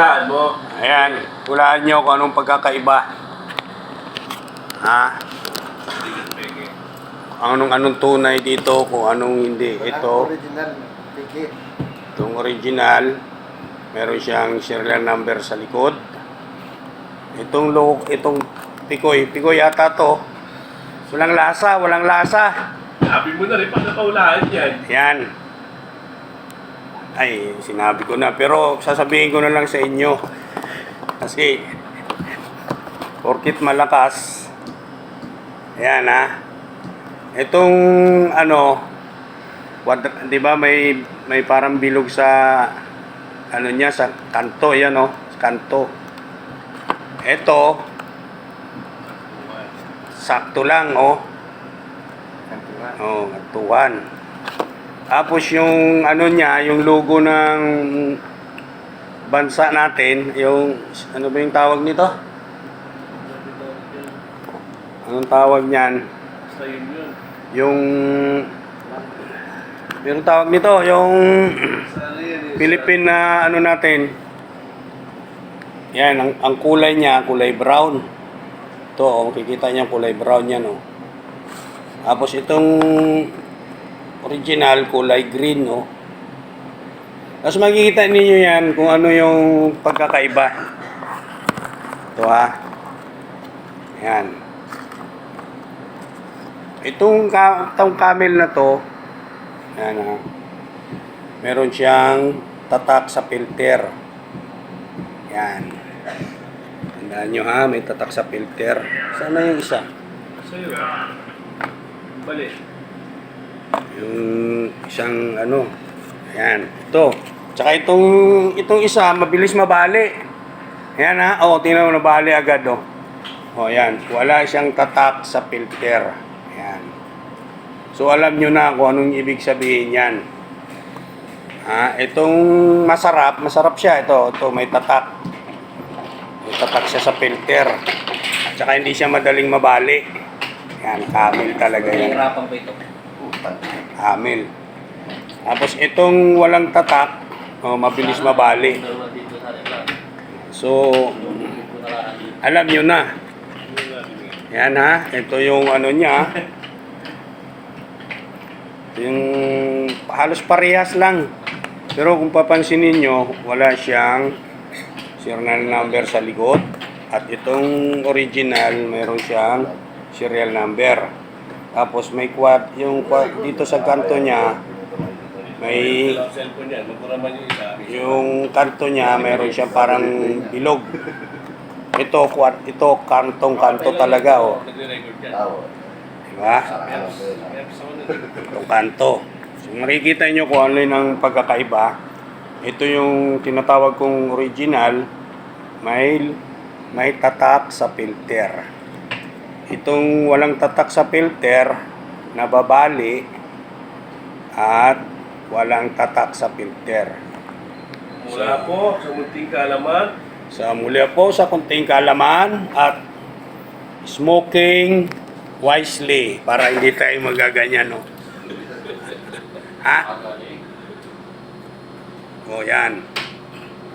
Saan mo? Ayan, hulaan nyo kung anong pagkakaiba. Ha? Anong anong tunay dito, kung anong hindi. Ito, Original. Tikit. itong original, meron siyang serial number sa likod. Itong lo, itong pikoy, pikoy yata to. Walang lasa, walang lasa. Sabi mo na rin, paano kaulaan yan? Yan. Ay, sinabi ko na. Pero sasabihin ko na lang sa inyo. Kasi, porkit malakas, ayan ha. Itong, ano, quadra- di ba may, may parang bilog sa, ano niya, sa kanto, yan o, kanto. Ito, sakto lang, oh. Kantuan. Oh, atuan. Tapos yung ano niya, yung logo ng bansa natin, yung ano ba yung tawag nito? Anong tawag niyan? Yung Meron tawag nito, yung yan eh. Philippine na ano natin. Yan, ang, ang kulay niya, kulay brown. Ito, oh, makikita niya kulay brown yan, oh. Tapos itong original, kulay green, oh. Tapos makikita ninyo yan kung ano yung pagkakaiba. Ito, ha. Yan. Itong, ka, itong camel na to, yan, ha. Meron siyang tatak sa filter. Yan. Tandaan nyo ha, may tatak sa filter. Saan na yung isa? Sa'yo. Bali. Yung isang ano. Ayan. Ito. Tsaka itong, itong isa, mabilis mabali. Ayan ha. O, tingnan mo nabali agad o. O, yan. Wala siyang tatak sa filter. Ayan. So, alam nyo na kung anong ibig sabihin yan. Ha, itong masarap, masarap siya ito. Ito may tatak. May tatak siya sa filter. At saka hindi siya madaling mabali. Yan, camel talaga yan. Hirapan ba ito? Camel. Tapos itong walang tatak, oh, mabilis mabali. So, alam nyo na. Yan ha, ito yung ano niya. Yung halos parehas lang. Pero kung papansinin nyo, wala siyang serial number sa likod. At itong original, meron siyang serial number. Tapos may quad, yung quad, dito sa kanto niya, may yung yung kanto niya, meron siyang parang bilog. Ito, quad, ito, kantong-kanto talaga, oh. Diba? Itong kanto. So, makikita nyo kung ano yun ang pagkakaiba. Ito yung tinatawag kong original, may, may tatak sa filter. Itong walang tatak sa filter, nababali, at walang tatak sa filter. Mula po sa munting kaalaman. Sa muli po sa kunting kalaman at smoking wisely para hindi tayo magaganyan, no? Ha? O yan.